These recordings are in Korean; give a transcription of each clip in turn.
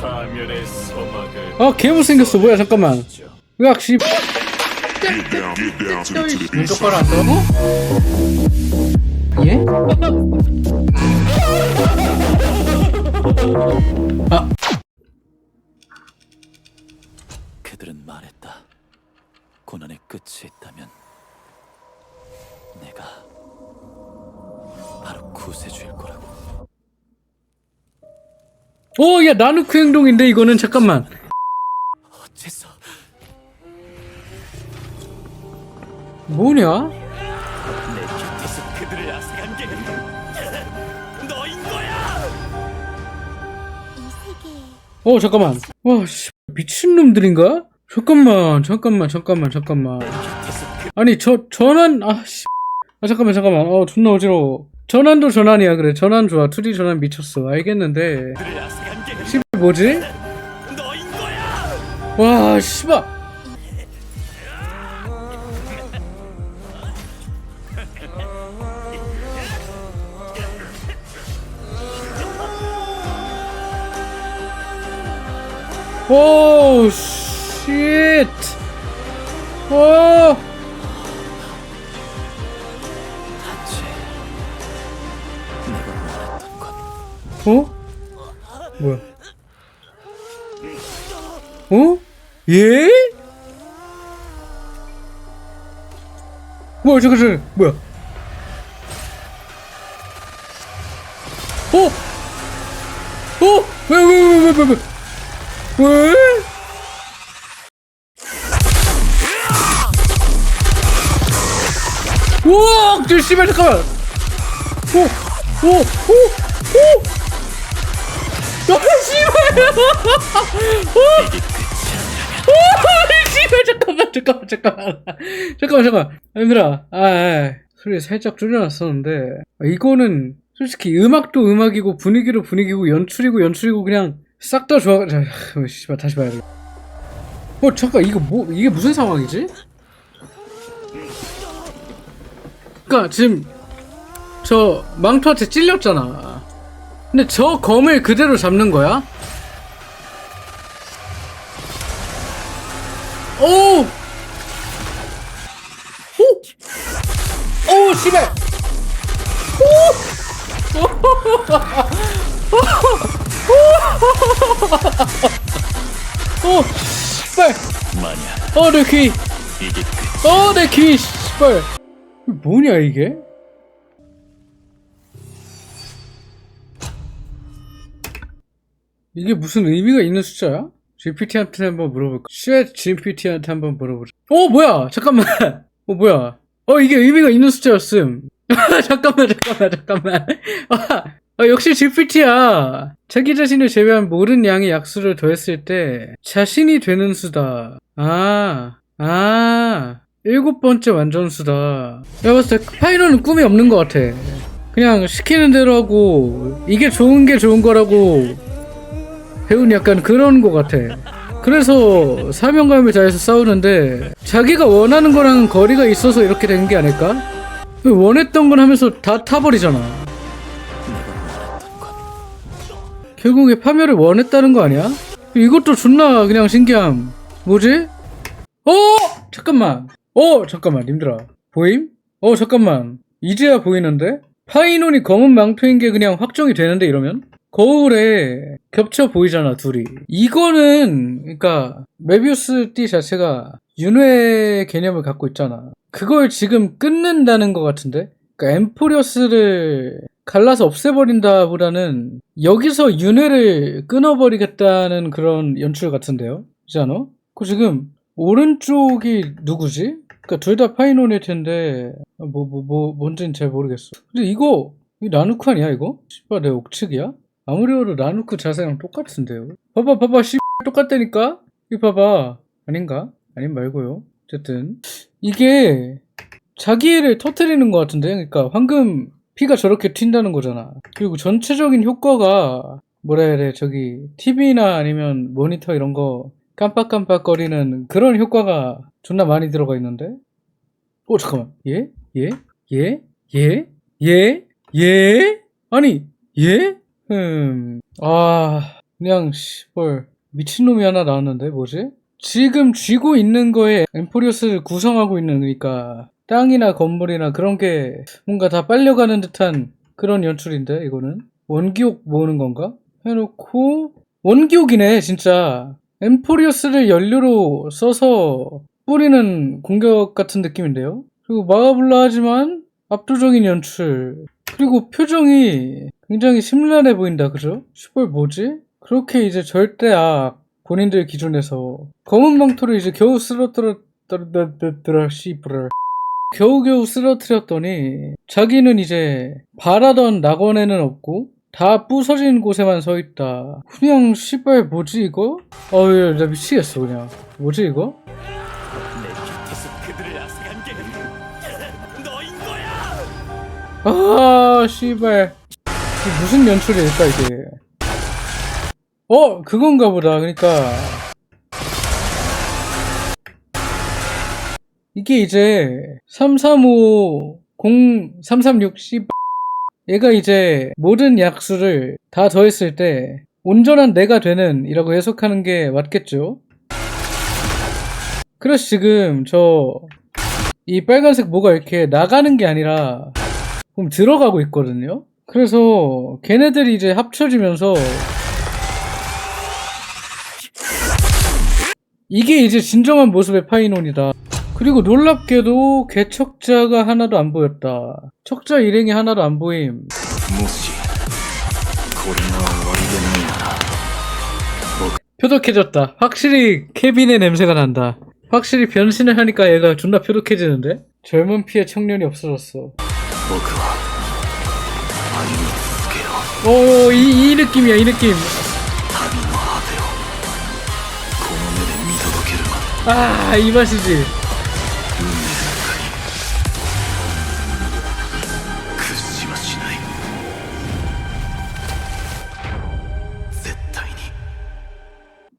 파멸의 소막을 아 개못 생겼어 뭐야 잠깐만 으악 씨눈안 떠고? 예? 아 그들은 말했다. 고난의 끝이 있다면 내가 바로 구세주일 거라고. 오, 야, 나누크 행동인데, 이거는, 잠깐만. 어째서 뭐냐? 내 곁에서 그들을 앗아간 게 너인 거야? 이 세계에 어, 잠깐만. 와, 씨, 미친 놈들인가? 잠깐만, 잠깐만, 잠깐만, 잠깐만. 곁에서 그 아니, 저, 전환, 아, 씨. 아, 잠깐만, 잠깐만. 어, 존나 어지러워. 전환도 전환이야, 그래. 전환 좋아. 2D 전환 미쳤어. 알겠는데. 뭐지? 와, 씨발. 오, 쉣. 오, 예? 뭐야, 잠깐, 뭐야? 어? 어? 왜, 왜, 왜, 왜, 왜? 우와! 저 씨발, 잠깐만! 오! 오! 오! 오! 아, 씨발! 오! 오! 씨발, 잠깐만, 잠깐만, 잠깐만. 잠깐만, 잠깐만. 얘들아, 아, 아, 소리 살짝 줄여놨었는데, 아, 이거는 솔직히 음악도 음악이고, 분위기도 분위기고, 연출이고, 연출이고, 그냥 싹 다 좋아. 자, 어, 씨발, 다시 봐야 돼. 어, 잠깐, 이거 뭐, 이게 무슨 상황이지? 그니까, 지금, 저 망토한테 찔렸잖아. 근데 저 검을 그대로 잡는 거야? 오! 오! 오, 씨발! 오! 오! 씨발! 만약 어, 내 귀! 이게 어, 내 귀! 씨발! 뭐냐, 이게? 이게 무슨 의미가 있는 숫자야? GPT한테 한번 물어볼까? 쉣 GPT한테 한번 물어보자. 어, 뭐야? 잠깐만. 어, 뭐야? 어, 이게 의미가 있는 숫자였음. 잠깐만, 잠깐만, 잠깐만. 아, 아, 역시 GPT야. 자기 자신을 제외한 모든 양의 약수를 더했을 때 자신이 되는 수다. 아, 아, 일곱 번째 완전수다. 내가 봤을 때 파이로는 꿈이 없는 것 같아. 그냥 시키는 대로 하고 이게 좋은 게 좋은 거라고 배운 약간 그런 것 같아. 그래서 사명감을 다해서 싸우는데 자기가 원하는 거랑 거리가 있어서 이렇게 된 게 아닐까? 원했던 건 하면서 다 타버리잖아. 결국에 파멸을 원했다는 거 아니야? 이것도 존나 그냥 신기함. 뭐지? 어! 잠깐만. 어, 잠깐만, 님들아. 보임? 어, 잠깐만. 이제야 보이는데? 파이논이 검은 망토인 게 그냥 확정이 되는데, 이러면? 거울에 겹쳐 보이잖아, 둘이. 이거는, 그니까, 메비우스 띠 자체가 윤회 개념을 갖고 있잖아. 그걸 지금 끊는다는 것 같은데? 그니까, 엠포리어스를 갈라서 없애버린다 보다는 여기서 윤회를 끊어버리겠다는 그런 연출 같은데요? 그렇지 않아? 그 지금 오른쪽이 누구지? 그니까 둘 다 파이논일 텐데 뭐 뭐 뭐 뭔지는 잘 모르겠어. 근데 이거 이 나누크 아니야 이거? 씨발 내 옥측이야? 아무리 봐도 나누크 자세랑 똑같은데요? 봐봐 봐봐 씨 똑같다니까? 이거 봐봐 아닌가? 아님 말고요. 어쨌든 이게 자기를 터트리는 것 같은데 그러니까 황금 피가 저렇게 튄다는 거잖아. 그리고 전체적인 효과가 뭐라 해야 돼 저기 TV나 아니면 모니터 이런 거 깜빡깜빡거리는 그런 효과가 존나 많이 들어가 있는데? 어 잠깐만 예? 예? 예? 예? 예? 예? 아니 예? 음... 아... 그냥 씨벌 미친놈이 하나 나왔는데 뭐지? 지금 쥐고 있는 거에 엠포리오스를 구성하고 있는 그러니까 땅이나 건물이나 그런 게 뭔가 다 빨려가는 듯한 그런 연출인데 이거는? 원기옥 모으는 건가? 해놓고 원기옥이네 진짜. 엠포리오스를 연료로 써서 뿌리는 공격 같은 느낌인데요? 그리고 마가블라 하지만 압도적인 연출 그리고 표정이 굉장히 심란해 보인다 그죠? 시벌 뭐지? 그렇게 이제 절대 악 본인들 기준에서 검은 망토를 이제 겨우 뜨르뜨르뜨르 씨부를 겨우겨우 쓰러뜨렸더니 자기는 이제 바라던 낙원에는 없고 다 부서진 곳에만 서 있다. 그냥 씨발 뭐지 이거? 어우 나 미치겠어 그냥. 뭐지 이거? 아 씨발 무슨 연출일까 이게? 어 그건가 보다. 그러니까 이게 이제 335 0336 씨발 얘가 이제 모든 약수를 다 더했을 때 온전한 내가 되는 이라고 해석하는 게 맞겠죠? 그래서 지금 저 이 빨간색 뭐가 이렇게 나가는 게 아니라 지금 들어가고 있거든요. 그래서 걔네들이 이제 합쳐지면서 이게 이제 진정한 모습의 파이논이다. 그리고 놀랍게도 개척자가 하나도 안 보였다. 척자 일행이 하나도 안 보임. 표독해졌다. 확실히 케빈의 냄새가 난다. 확실히 변신을 하니까 얘가 존나 표독해지는데? 젊은 피해 청년이 없어졌어. 오, 이, 이 느낌이야, 이 느낌. 아, 이 맛이지.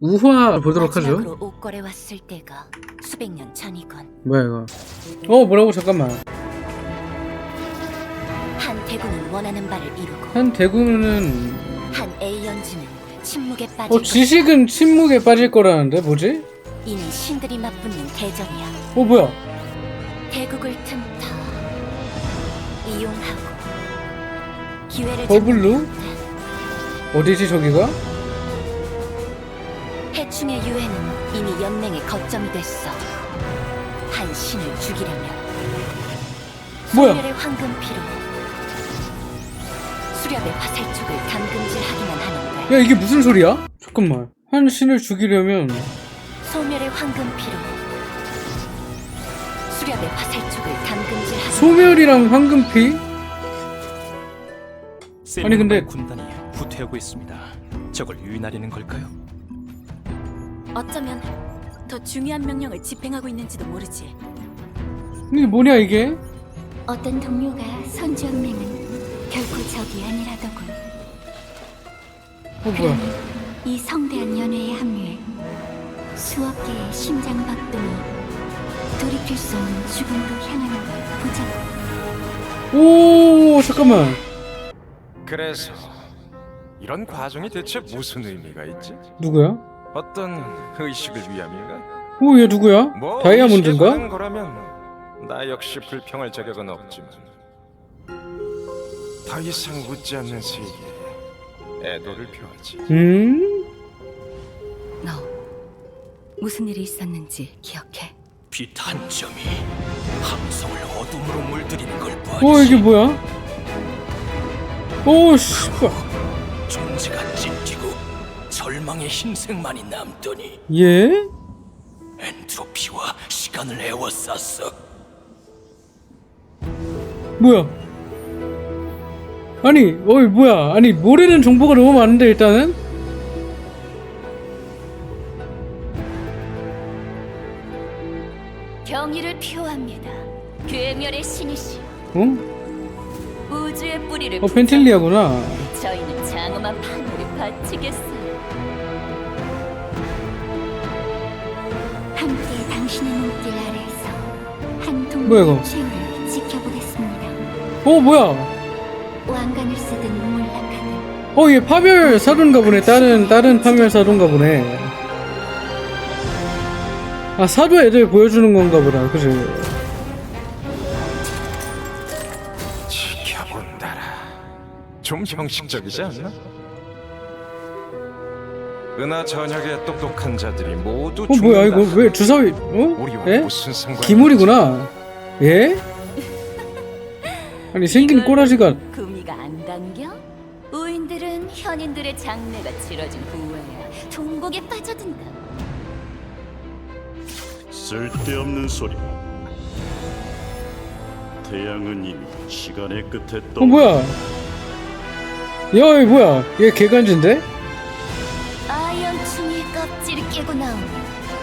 우화 보도록 하죠. 뭐야 이거? 어 뭐라고 잠깐만. 한 대군은 원하는 바를 이루고 한 대구는, 한 A연지는 침묵에 빠질 어, 지식은 침묵에 빠질 거라는데, 뭐지? 것. 이는 신들이 맞붙는 대전이야 어, 뭐야? 대국을 틈타 이용하고 기회를 가운데 어디지, 저기가? 해충의 유해는 이미 연맹의 거점이 됐어 한 신을 죽이려면 뭐야? 소멸의 황금피로 수렵의 화살촉을 감금질하기만 하는데 야, 이게 무슨 소리야? 잠깐만. 한 신을 죽이려면, 소멸의 황금피로 수렵의 화살촉을 감금질하는 소멸이랑 황금피? 아니, 근데- 군단이 후퇴하고 있습니다. 저걸 유인하려는 걸까요? 어쩌면 더 중요한 명령을 집행하고 있는지도 모르지 이게 뭐냐, 이게? 어떤 동료가 선주연맹은 결코 적이 아니라더군 어, 뭐야. 이 성대한 연회에 합류해 수억 개의 심장 박동이 돌이킬 수 없는 죽음으로 향하는 걸 보자. 오, 잠깐만. 그래서 이런 과정이 대체 무슨 의미가 있지? 누구야? 어떤 의식을 위함인가? 오, 얘 누구야? 뭐 다이아몬드인가? 의식에 관한 거라면 나 역시 불평할 자격은 없지만 더 이상 묻지 않는 세계에 애도를 표하지. 음? 너 무슨 일이 있었는지 기억해? 빛 한 점이 함성을 어둠으로 물들이는 걸 보아지. 어, 이게 뭐야? 오, 씨. 존재가 찢기고 절망의 흰색만이 남더니 얘? 엔트로피와 시간을 애워쌌어. 뭐야? 아니, 어이, 뭐야? 아니, 모르는 정보가 너무 많은데, 일단은? 경의를 표합니다. 괴멸의 신이시여 어? 우주의 뿌리를 어, 펜틸리아구나. 저희는 장엄한 판결을 바치겠어요. 함께 당신의 눈길 아래에서 한 뭐야, 이거? 동물의 최후를 지켜보겠습니다. 어, 뭐야? 왕관을 쓰든 몰락하든 어, 얘 파멸 사도인가 보네. 다른, 다른 파멸 사도인가 보네. 아, 사도 애들 보여주는 건가 보다. 그지? 지켜본다라. 좀 형식적이지 않나? 은하 전역의 똑똑한 자들이 모두 어, 뭐야, 이거. 왜 주사위, 어? 우리와 예? 무슨 상관이 기물이구나. 예? 아니, 생긴 꼬라지가, 당겨? 현인들의 장례가 치러진 후에 종곡에 빠져든다. 쓸데없는 소리. 태양은 이미 시간의 끝에 떠. 어, 뭐야? 야, 이 뭐야? 얘 개간지인데? 아이언충이 껍질을 깨고 나오니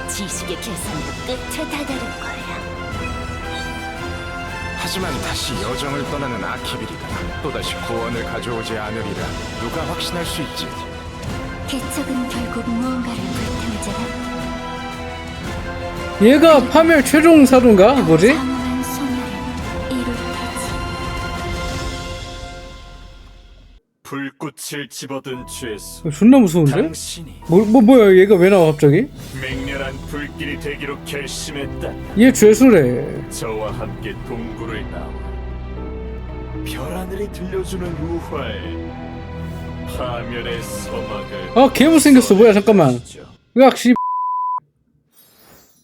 지식의 계산도 끝에 다다를 거야. 하지만 다시 여정을 떠나는 아키비리가 또다시 구원을 가져오지 않으리라 누가 확신할 수 있지? 개척은 결국 무언가를 불태우잖아. 얘가 파멸 최종 사도인가? 뭐지? 불꽃을 집어든 죄수. 존나 무서운데? 당신이 뭐, 뭐, 뭐야, 얘가 왜 나와, 갑자기? 맹렬한 불길이 되기로 결심했다. 얘 죄수래. 저와 함께 동굴을 나와 별하늘이 들려주는 우화에 파멸의 서막을 아, 개 못생겼어. 뭐야, 잠깐만. 죠 으악, 씨.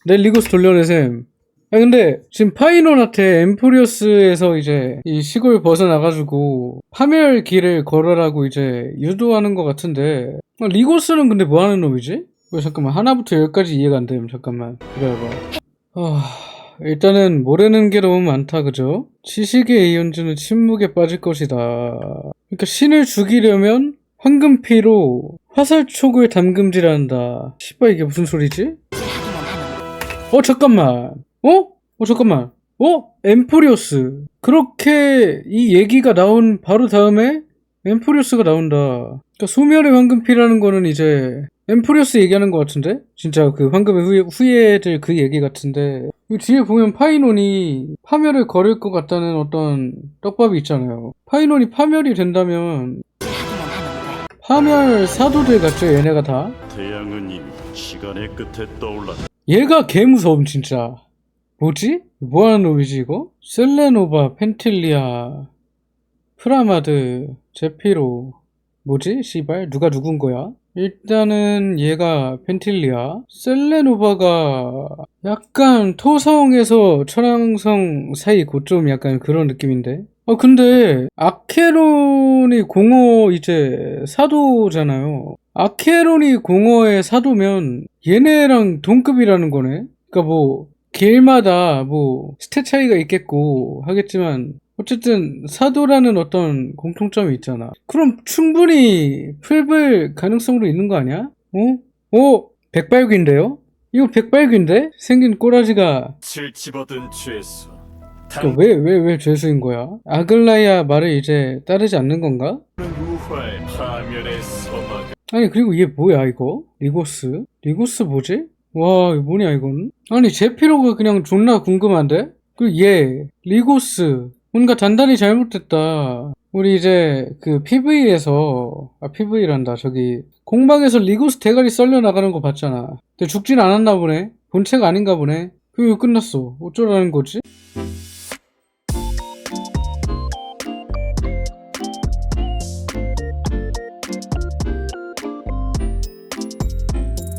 내 리고스 돌려내셈. 아, 근데, 지금 파이논한테 엠포리어스에서 이제, 이 시골 벗어나가지고, 파멸 길을 걸어라고 이제, 유도하는 것 같은데, 아, 리고스는 근데 뭐 하는 놈이지? 왜, 잠깐만. 하나부터 열까지 이해가 안 됨. 잠깐만. 기다려봐. 아, 일단은, 모르는 게 너무 많다, 그죠? 지식의 이연주는 침묵에 빠질 것이다. 그러니까, 신을 죽이려면, 황금피로 화살촉을 담금질한다. 씨발 이게 무슨 소리지? 어 잠깐만. 어? 어 잠깐만. 어? 엠포리오스. 그렇게 이 얘기가 나온 바로 다음에 엠포리오스가 나온다. 그러니까 소멸의 황금피라는 거는 이제 엠포리오스 얘기하는 것 같은데? 진짜 그 황금의 후예, 후예들 그 얘기 같은데 이 뒤에 보면 파이논이 파멸을 거릴 것 같다는 어떤 떡밥이 있잖아요. 파이논이 파멸이 된다면. 파멸 사도들 같죠 얘네가 다 태양은 이미 시간의 끝에 떠올랐다. 얘가 개 무서움 진짜 뭐지? 뭐하는 놈이지 이거? 셀레노바 펜틸리아 프라마드 제피로 뭐지? 씨발 누가 누군 거야? 일단은 얘가 펜틸리아 셀레노바가 약간 토성에서 천왕성 사이 고점 약간 그런 느낌인데 아 근데 아케론이 공허 이제 사도잖아요 아케론이 공허의 사도면 얘네랑 동급이라는 거네 그러니까 뭐 길마다 뭐 스탯 차이가 있겠고 하겠지만 어쨌든 사도라는 어떤 공통점이 있잖아. 그럼 충분히 풀불 가능성도 있는 거 아니야? 어? 어? 백발귀인데요? 이거 백발귀인데? 생긴 꼬라지가 칠 집어든 죄수. 그러니까 왜, 왜, 왜 죄수인 거야? 아글라이아 말을 이제 따르지 않는 건가? 파멸의 서막을 아니 그리고 얘 뭐야 이거? 리고스? 리고스 뭐지? 와 이거 뭐냐 이건? 아니 제피로가 그냥 존나 궁금한데? 그리고 얘 리고스. 뭔가 단단히 잘못됐다. 우리 이제 그 PV에서 아 PV란다 저기. 공방에서 리고스 대가리 썰려 나가는 거 봤잖아. 근데 죽진 않았나 보네? 본체가 아닌가 보네? 그리고 끝났어. 어쩌라는 거지?